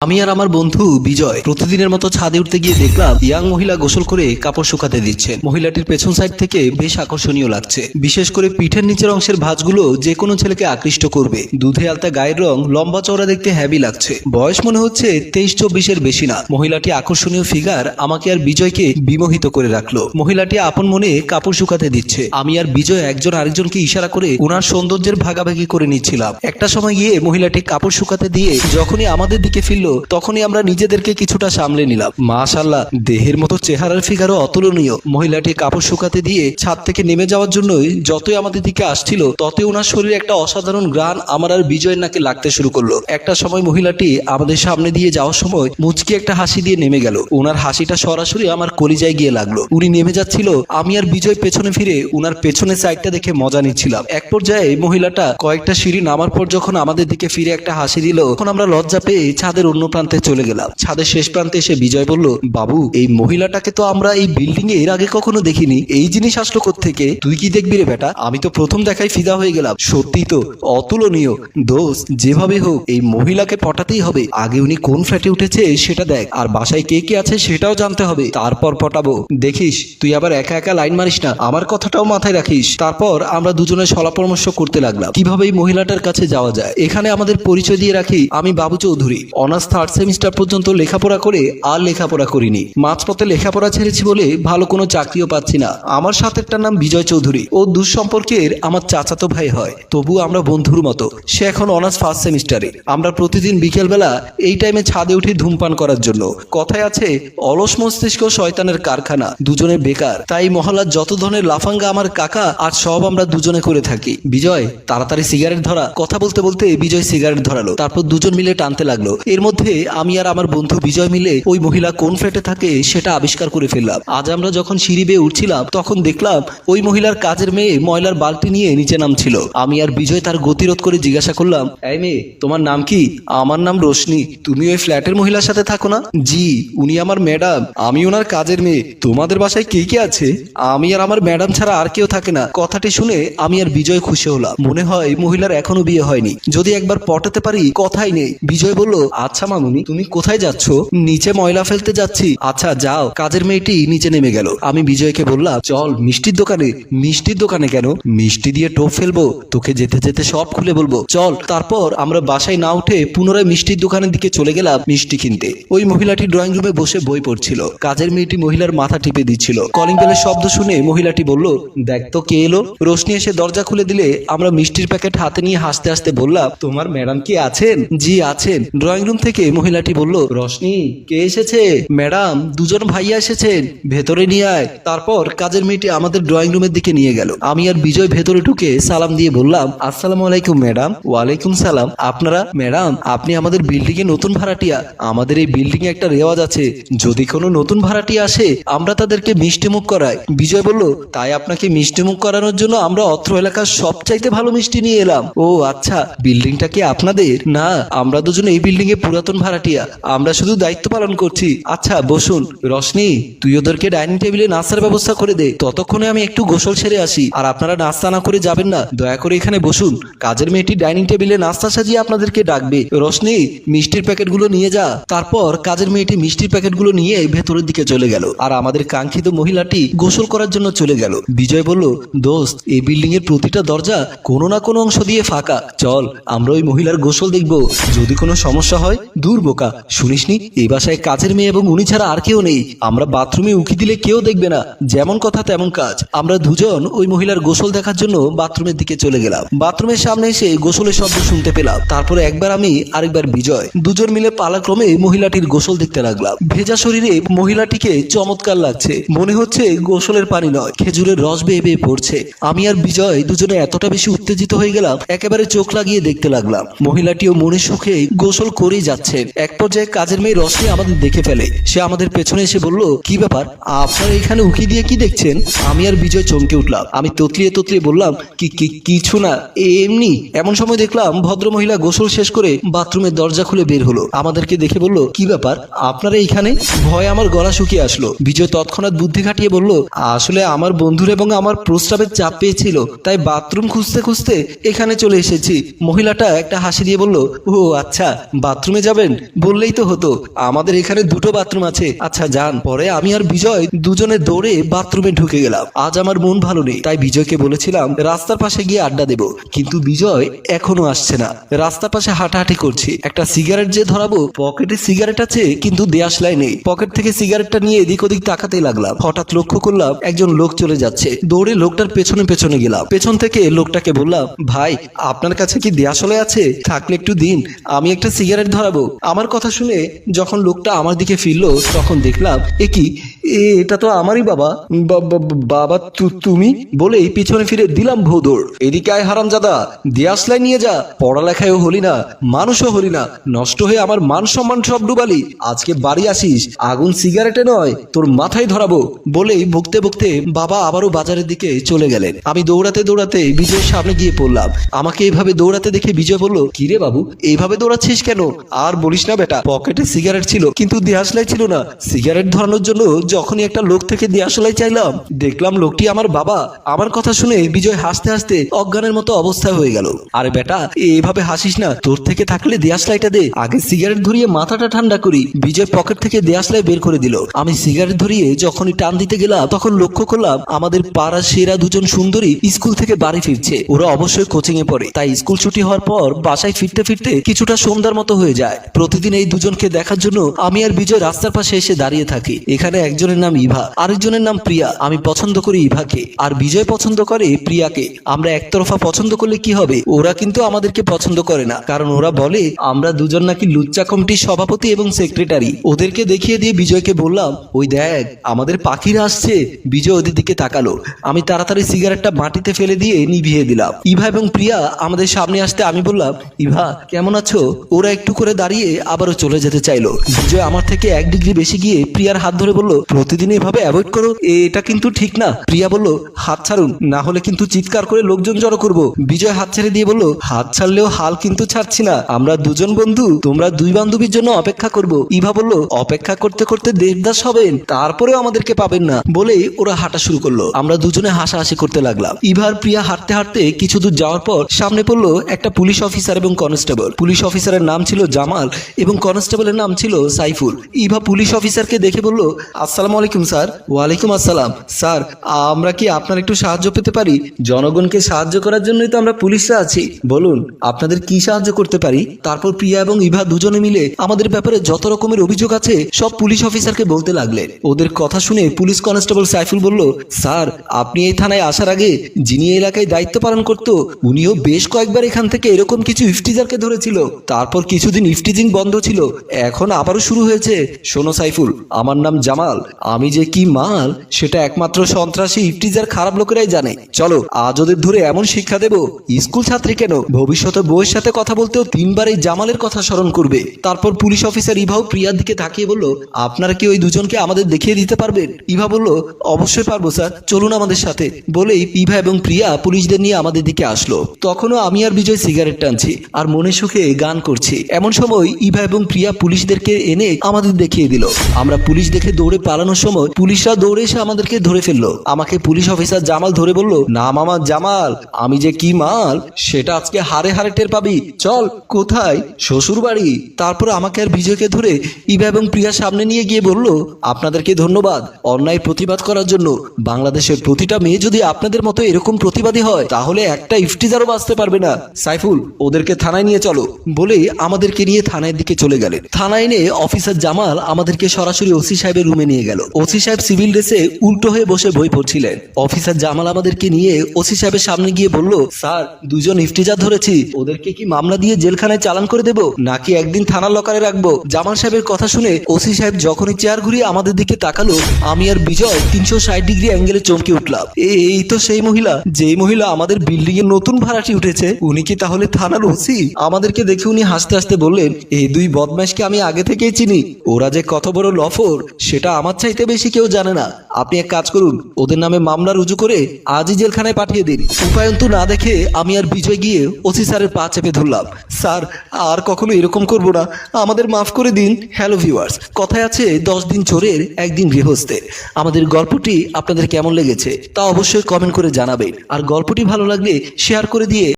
আমি আর আমার বন্ধু বিজয় প্রতিদিনের মতো ছাদে উঠতে গিয়ে দেখলাম ইয়াং মহিলা গোসল করে কাপড় শুকাতে দিচ্ছেন। মহিলাটির পেছন সাইড থেকে বেশ আকর্ষণীয় লাগছে। বিশেষ করে পিঠের নিচের অংশের ভাঁজগুলো যে কোনো ছেলেকে আকৃষ্ট করবে। দুধে আলতা গায়ের রং, লম্বা চওড়া দেখতে হ্যাবি লাগছে। বয়স মনে হচ্ছে তেইশ চব্বিশের বেশি না। মহিলাটি আকর্ষণীয় ফিগার আমাকে আর বিজয়কে বিমোহিত করে রাখল। মহিলাটি আপন মনে কাপড় শুকাতে দিচ্ছে। আমি আর বিজয় একজন আরেকজনকে ইশারা করে ওনার সৌন্দর্যের ভাগাভাগি করে নিচ্ছিলাম। একটা সময় গিয়ে মহিলাটি কাপড় শুকাতে দিয়ে যখনই আমাদের দিকে ফিরলো তখনই আমরা নিজেদেরকে কিছুটা সামলে নিলাম। মাশাল্লাহ দেহের মতো চেহারার ফিগারও অতুলনীয়। মহিলাটি কাপড় শুকাতে দিয়ে ছাদ থেকে নেমে যাওয়ার জন্যই যতই আমাদের দিকে আসছিল, ততই ওনার শরীরে একটা অসাধারণ গ্রান আমার আর বিজয়ের নাকে লাগতে শুরু করল। একটা সময় মহিলাটি আমাদের সামনে দিয়ে যাওয়ার সময় মুচকি একটা হাসি দিয়ে নেমে গেল। ওনার হাসিটা সরাসরি আমার কলিজায় গিয়ে লাগল। উনি নেমে যাচ্ছিল, আমি আর বিজয় পেছনে ফিরে ওনার পেছনের সাইডটা দেখে মজা নিচ্ছিলাম। এক পর্যায়ে মহিলাটা কয়েকটা সিঁড়ি নামার পর যখন আমাদের দিকে ফিরে একটা হাসি দিল, তখন আমরা লজ্জা পেয়ে ছাদের প্রান্তে চলে গেলাম। ছাদের শেষ প্রান্তে এসে বিজয় বলল, বাবু, এই মহিলাটাকে তো আমরা এই বিল্ডিং এ এর আগে কখনো দেখিনি। এই জিনিস আসলো থেকে তুই কি দেখবি রে বেটা? আমি তো প্রথম দেখাই ফিদা হয়ে গেলাম। সত্যি তো, অতুলনীয়। দোষ যেভাবে হোক, এই মহিলাকে পটাতেই হবে। আগে উনি কোন ফ্ল্যাটে উঠেছে সেটা দেখ। আর বাসায় কে কে আছে সেটাও জানতে হবে। তারপর পটাবো। দেখিস, তুই আবার একা একা লাইন মারিস না। আমার কথাটাও মাথায় রাখিস। তারপর আমরা দুজনে সলা পরামর্শ করতে লাগলাম। কীভাবে এই মহিলাটার কাছে যাওয়া যায়? এখানে আমাদের পরিচয় দিয়ে রাখি আমি বাবু চৌধুরী। অনার্স থার্ড সেমিস্টার পর্যন্ত লেখাপড়া করে আর লেখাপড়া করিনি। মাঝপথে লেখাপড়া ছেড়েছি বলে ভালো কোনো চাকরিও পাচ্ছি না। আমার সাথেরটার নাম বিজয় চৌধুরী। ও দুঃসম্পর্কের আমার চাচাতো ভাই হয়। তবু আমরা বন্ধুর মতো। সে এখন অনার্স ফার্স্ট সেমিস্টারে আমরা প্রতিদিন বিকেলবেলা এই টাইমে ছাদে উঠি ধূমপান করার জন্য। কথায় আছে, অলস মস্তিষ্ক শয়তানের কারখানা। দুজনে বেকার। তাই মহল্লার যত ধরনের লাফাঙ্গা আমার কাকা, আর সব আমরা দুজনে করে থাকি। বিজয়, তাড়াতাড়ি সিগারেট ধরা। কথা বলতে বলতে বিজয় সিগারেট ধরালো। তারপর দুজন মিলে টানতে লাগল। এর মধ্যে আমি আর আমার বন্ধু বিজয় মিলে ওই মহিলা কোন ফ্ল্যাটে থাকে সেটা আবিষ্কার করে ফেললাম। আজ আমরা যখন সিঁড়ি বেয়ে উঠছিলাম, তখন দেখলাম ওই মহিলার কাজের মেয়ে ময়লার বালতি নিয়ে নিচে নামছিল। আমি আর বিজয় তার গতিরোধ করে জিজ্ঞাসা করলাম, এই মেয়ে, তোমার নাম কি? আমার নাম রোশনি। তুমি ওই ফ্ল্যাটের মহিলার সাথে থাকো না? জি, উনি আমার ম্যাডাম। আমি ওনার কাজের মেয়ে। তোমাদের বাসায় কে কে আছে? আমি আর আমার ম্যাডাম ছাড়া আর কেউ থাকে না। কথাটি শুনে আমি আর বিজয় খুশি হলাম। মনে হয় মহিলার এখনও বিয়ে হয়নি। যদি একবার পটাতে পারি, কথাই নেই। বিজয় বলল আচ্ছা মামুনি তুমি কোথায় যাচ্ছ? নিচে ময়লা ফেলতে যাচ্ছি। আচ্ছা যাও। কাজের মেয়েটি নিচে নেমে গেল। আমি বিজয়কে বললাম চল মিষ্টির দোকানে। মিষ্টির দোকানে কেন? মিষ্টি দিয়ে টোপ ফেলব। তোকে যেতে যেতে সব খুলে বলব। চল তারপর আমরা বাসায় না উঠে পুনরায় মিষ্টির দোকানের দিকে চলে গেলাম মিষ্টি কিনতে। ওই মহিলাটি ড্রয়িং রুমে বসে বই পড়ছিল। কাজের মেয়েটি মহিলার মাথা টিপে দিচ্ছিল। কলিং বেলের শব্দ শুনে মহিলাটি বলল দেখ তো কে এলো? রোশনি এসে দরজা খুলে দিলে আমরা মিষ্টির প্যাকেট হাতে নিয়ে হাসতে হাসতে বললাম তোমার ম্যাডাম কি আছেন? জি আছেন। ড্রয়িং রুম থেকে মহিলাটি বলল, রশনি, কে এসেছে? ম্যাডাম, দুজন ভাইয়া এসেছেন, ভেতরে নিয়ে আয়। তারপর কাজের মেয়েটি আমাদের ড্রয়িং রুমের দিকে নিয়ে গেল। আমি আর বিজয় ভেতরে ঢুকে সালাম দিয়ে বললাম, আসসালাম আলাইকুম, ম্যাডাম। ওয়ালাইকুম সালাম। আপনারা, ম্যাডাম, আপনি আমাদের বিল্ডিং এ নতুন ভাড়াটিয়া। আমাদের এই বিল্ডিং এ একটা রেওয়াজ আছে। যদি কোনো নতুন ভাড়াটিয়া আসে, আমরা তাদেরকে মিষ্টি মুখ করাই। বিজয় বলল, তাই আপনাকে মিষ্টি মুখ করানোর জন্য আমরা অত্র এলাকার সবচাইতে ভালো মিষ্টি নিয়ে এলাম। ও আচ্ছা বিল্ডিংটা কি আপনাদের? না, আমরা দুজন এই বিল্ডিং এ পুরাতন ভাড়াটিয়া। আমরা শুধু দায়িত্ব পালন করছি। আচ্ছা বসুন। রশনি তুই ওদেরকে ডাইনিং টেবিলে নাস্তার ব্যবস্থা করে দে। ততক্ষণে আমি একটু গোসল সেরে আসি। আর আপনারা নাস্তা না করে যাবেন না। দয়া করে এখানে বসুন। কাজের মেয়েটি ডাইনিং টেবিলে নাস্তা সাজিয়ে আপনাদেরকে ডাকবে। রশনি মিষ্টির প্যাকেটগুলো নিয়ে যা। তারপর কাজের মেয়েটি মিষ্টির প্যাকেটগুলো নিয়ে ভেতরের দিকে চলে গেল। আর আমাদের কাঙ্ক্ষিত মহিলাটি গোসল করার জন্য চলে গেল। বিজয় বলল, দোস্ত, এই বিল্ডিং এর প্রতিটা দরজা কোনো না কোনো অংশ দিয়ে ফাঁকা। চল, আমরা ওই মহিলার গোসল দেখব। যদি কোনো সমস্যা হয় দূর বোকা, শুনিসনি? এই বাসায় কাজের মেয়ে এবং উনি ছাড়া আর কেউ নেই। আমরা বাথরুমে উকি দিলে কেউ দেখবে না। যেমন কথা তেমন কাজ। আমরা দুজন ওই মহিলার গোসল দেখার জন্য বাথরুমের দিকে চলে গেলাম। বাথরুমের সামনে এসে গোসলের শব্দ শুনতে পেলাম। তারপরে একবার আমি, আরেকবার বিজয়। দুজন মিলে পালাক্রমে মহিলাটির গোসল দেখতে লাগলাম। ভেজা শরীরে মহিলাটিকে চমৎকার লাগছে। মনে হচ্ছে গোসলের পানি নয়, খেজুরের রস বেয়ে বেয়ে পড়ছে। আমি আর বিজয় দুজনে এতটা বেশি উত্তেজিত হয়ে গেলাম, একেবারে চোখ লাগিয়ে দেখতে লাগলাম। মহিলাটিও মনে সুখে গোসল করেই যাচ্ছেন এক পর্যায়ে কাজের মেয়ে রশ্মি আমাদের দেখে ফেলে। সে আমাদের পেছনে এসে বলল, কি ব্যাপার? আপনারা এখানে উকি দিয়ে কি দেখছেন? আমি আর বিজয় চমকে উঠলাম। আমি ততলিয়ে ততলিয়ে বললাম, কি, কি- কিছু না, এমনি। এমন সময় দেখলাম ভদ্র মহিলা গোসল শেষ করে বাথরুমের দরজা খুলে বের হলো। আমাদেরকে দেখে বলল, কি ব্যাপার? আপনারা এখানে? ভয় আমার গলা শুকিয়ে আসলো। বিজয় তৎক্ষণাৎ বুদ্ধি খাটিয়ে বলল, আসলে আমার বন্ধুর এবং আমার প্রস্রাবের চাপ পেয়েছিল, তাই বাথরুম খুঁজতে খুঁজতে এখানে চলে এসেছি। মহিলাটা একটা হাসি দিয়ে বলল, ও আচ্ছা বাথরুমে যাবেন? বললেই তো হতো। আমাদের এখানে দুটো বাথরুম আছে। আচ্ছা যান। পরে আমি আর বিজয় দুজনে দৌড়ে বাথরুমে ঢুকে গেলাম। আজ আমার মন ভালো নেই। তাই বিজয়কে বলেছিলাম, রাস্তার পাশে গিয়ে আড্ডা দেব। কিন্তু বিজয় এখনও আসছে না। রাস্তার পাশে হাঁটাহাঁটি করছি। একটা সিগারেট যে ধরাবো, পকেটে সিগারেট আছে, কিন্তু দেয়াশলাই নেই। পকেট থেকে সিগারেটটা নিয়ে এদিক ওদিক তাকাতেই লাগলাম। হঠাৎ লক্ষ্য করলাম, একজন লোক চলে যাচ্ছে। দৌড়ে লোকটার পেছনে পেছনে গেলাম। পেছন থেকে লোকটাকে বললাম, ভাই, আপনার কাছে কি দেয়াশলাই আছে? থাকলে একটু দিন। আমি একটা সিগারেট ধরাবো। আমার কথা শুনে যখন লোকটা আমার দিকে ফিরলো, তখন দেখলাম, এ কি? এটা তো আমারই বাবা। বাবা তুমি? বলেই পিছনে ফিরে দিলাম ভৌদর এদিকে আয় হারামজাদা দেয়াশলাই নিয়ে যা। পড়ালেখায়ও হলি না, মানুষও হলি না। নষ্ট হয়ে আমার মান সম্মান সব ডুবালি। আজকে বাড়ি আসিস, আগুন সিগারেটে নয়, তোর মাথায় ধরাবো, বলেই বকতে বকতে বাবা আবারও বাজারের দিকে চলে গেলেন। আমি দৌড়াতে দৌড়াতে বিজয়ের সামনে গিয়ে পড়লাম। আমাকে এইভাবে দৌড়াতে দেখে বিজয় বলল, কিরে বাবু এইভাবে দৌড়াচ্ছিস কেন? আর বলিস না বেটা, পকেটে সিগারেট ছিল, কিন্তু দেয়াশলাই ছিল না। সিগারেট ধরানোর জন্য যখনই একটা লোক থেকে দেয়াশলাই চাইলাম, দেখলাম লোকটি আমার বাবা। আমার কথা শুনে বিজয় হাসতে হাসতে অজ্ঞানের মতো অবস্থা হয়ে গেল। আরে বেটা এইভাবে হাসিস না, তোর থেকে থাকলে দেয়াশলাইটা দে। আগে সিগারেট ধরিয়ে মাথাটা ঠান্ডা করি, বিজয় পকেট থেকে দেয়াশলাই বের করে দিল। আমি সিগারেট ধরিয়ে যখনই টান দিতে গেলাম, তখন লক্ষ্য করলাম আমাদের পাড়ার সেরা দুজন সুন্দরী স্কুল থেকে বাড়ি ফিরছে। ওরা অবশ্যই কোচিং এ পড়ে। তাই স্কুল ছুটি হওয়ার পর বাসায় ফিরতে ফিরতে কিছুটা সন্ধ্যার মতো হয়ে যায়। প্রতিদিন এই দুজনকে দেখার জন্য আমি আর বিজয় রাস্তার পাশে এসে দাঁড়িয়ে থাকি। এখানে একজনের নাম ইভা, আরেকজনের নাম প্রিয়া। আমি পছন্দ করি ইভাকে। আর বিজয় পছন্দ করে প্রিয়াকে। আমরা একতরফা পছন্দ করলে কি হবে? ওরা কিন্তু আমাদেরকে পছন্দ করে না। কারণ ওরা বলে, আমরা দুজন নাকি লুচ্চা কমিটির সভাপতি এবং সেক্রেটারি। ওদেরকে দেখিয়ে দিয়ে বিজয়কে বললাম, ওই দেখ, আমাদের পাখিরা আসছে। বিজয় ওদের দিকে তাকালো। আমি তাড়াতাড়ি সিগারেটটা মাটিতে ফেলে দিয়ে নিভিয়ে দিলাম। ইভা এবং প্রিয়া আমাদের সামনে আসতে আমি বললাম, ইভা, কেমন আছো? ওরা একটু করে দাঁড়িয়ে আবারও চলে যেতে চাইলো। বিজয় আমার থেকে এক ডিগ্রি বেশি গিয়ে প্রিয়ার হাত ধরে বলল, প্রতিদিন এভাবে অ্যাভয়েড করো এটা কিন্তু ঠিক না। প্রিয়া বলল, হাত ছাড়ুন, না হলে কিন্তু চিৎকার করে লোকজন জড়ো করব। বিজয় হাত ছেড়ে দিয়ে বলল, হাত ছাড়লেও হাল কিন্তু ছাড়ছি না। আমরা দুজন বন্ধু, তোমরা দুই বান্ধবীর জন্য অপেক্ষা করব। ইভা বলল, অপেক্ষা করতে করতে দেবদাস হবেন, তারপরেও আমাদেরকে পাবেন না। বলেই ওরা হাঁটা শুরু করল। আমরা দুজনে হাসাহাসি করতে লাগলাম। ইভার প্রিয়া হাঁটতে হাঁটতে কিছু দূর যাওয়ার পর সামনে পড়ল একটা পুলিশ অফিসার এবং কনস্টেবল। পুলিশ অফিসারের নাম ছিল জামাল এবং কনস্টেবলের নাম ছিল সাইফুল। ইভা পুলিশ অফিসারকে দেখে বলল, আসসালামু আলাইকুম, স্যার। ওয়ালাইকুম আসসালাম। স্যার, আমরা কি আপনার একটু সাহায্য পেতে পারি? জনগণকে সাহায্য করার জন্যই তো আমরা পুলিশরা আছি। বলুন, আপনাদের কি সাহায্য করতে পারি? তারপর প্রিয়া এবং ইভা দুজনে মিলে আমাদের ব্যাপারে যত রকমের অভিযোগ আছে, সব পুলিশ অফিসারকে বলতে লাগলেন। ওদের কথা শুনে পুলিশ কনস্টেবল সাইফুল বলল, স্যার, আপনি এই থানায় আসার আগে যিনি এলাকায় দায়িত্ব পালন করত, উনিও বেশ কয়েকবার এখান থেকে এরকম কিছু ইফটিজারকে ধরেছিল। তারপর কিছুদিন ইফটিজিং বন্ধ ছিল, এখন আবারও শুরু হয়েছে। শোনো সাইফুল, আমার নাম জামাল, আমি যে কি মাল, সেটা একমাত্র সন্ত্রাসী ইফটিজার খারাপ লোকেরাই জানে। চলো, আজ ওদের ধরে এমন শিক্ষা দেব, স্কুল ছাত্রী কেন? ভবিষ্যতে বউয়ের সাথে কথা বলতেও তিনবার এই জামালের কথা স্মরণ করবে। তারপর পুলিশ অফিসার ইভাও প্রিয়ার দিকে তাকিয়ে বলল, আপনারা কি ওই দুজনকে আমাদের দেখিয়ে দিতে পারবেন? ইভা বলল, অবশ্যই পারব, স্যার। চলুন আমাদের সাথে। বলেই ইভা এবং প্রিয়া পুলিশদের নিয়ে আমাদের দিকে আসলো। তখনও আমি আর বিজয় সিগারেট টানছি, আর মনে সুখে গান করছি। এমন সময় ইভা এবং প্রিয়া পুলিশদেরকে এনে আমাদের দেখিয়ে দিল। আমরা পুলিশ দেখে দৌড়ে পালানোর সময় পুলিশরা দৌড়ে এসে আমাদেরকে ধরে ফেলল। আমাকে পুলিশ অফিসার জামাল ধরে বলল না আমার জামাল আমি যে কি মাল সেটা আজকে হারে হারে টের পাবি। চল কোথায়? শ্বশুর বাড়ি তারপর আমাকে আর বিজয়কে ধরে ইভা এবং প্রিয়া সামনে নিয়ে গিয়ে বলল আপনাদেরকে ধন্যবাদ। অন্যায় প্রতিবাদ করার জন্য বাংলাদেশের প্রতিটা মেয়ে যদি আপনাদের মতো এরকম প্রতিবাদী হয় তাহলে একটা ইফটিজারও বাঁচতে পারবে না। সাইফুল ওদেরকে থানায় নিয়ে চলো। বলে আমাদেরকে নিয়ে থানার দিকে চলে গেলেন। থানায় এনে অফিসার জামাল আমাদেরকে সরাসরি ওসি সাহেবের রুমে নিয়ে গেল। ওসি সাহেব সিভিল ড্রেসে উল্টো হয়ে বসে বই পড়ছিলেন। অফিসার জামাল আমাদেরকে নিয়ে ওসি সাহেবের সামনে গিয়ে বলল, স্যার, দুজন ইফটিজার ধরেছি। ওদেরকে কি মামলা দিয়ে জেলখানায় চালান করে দেব, নাকি একদিন থানার লকারে রাখব? জামাল সাহেবের কথা শুনে ওসি সাহেব যখনই চেয়ার ঘুরিয়ে আমাদের দিকে তাকালো, আমি আর বিজয় তিনশো ষাট ডিগ্রি অ্যাঙ্গেলে চমকে উঠলাম। এই তো সেই মহিলা। যেই মহিলা আমাদের বিল্ডিং এর নতুন ভাড়াটি উঠেছে, উনি কি তাহলে থানার ওসি? আমাদেরকে দেখে উনি হাসতে হাসতে বললেন এই দুই বদমাইশকে আমি আগে থেকেই চিনি। ওরা যে কত বড় লফর, সেটা আমার চাইতে বেশি কেউ জানে না। আপনি এক কাজ করুন, ওদের নামে মামলা রুজু করে আজই জেলখানায় পাঠিয়ে দিন। উপায়ন্তু না দেখে আমি আর বিজয় গিয়ে ওসি স্যারের পা চেপে ধরলাম। স্যার, আর কখনো এরকম করব না। আমাদের মাফ করে দিন, হ্যালো ভিউয়ার্স। কথায় আছে, দশ দিন চোরের, একদিন গৃহস্থের। আমাদের গল্পটি আপনাদের কেমন লেগেছে, তা অবশ্যই কমেন্ট করে জানাবেন। আর গল্পটি ভালো লাগলে শেয়ার করে দিয়ে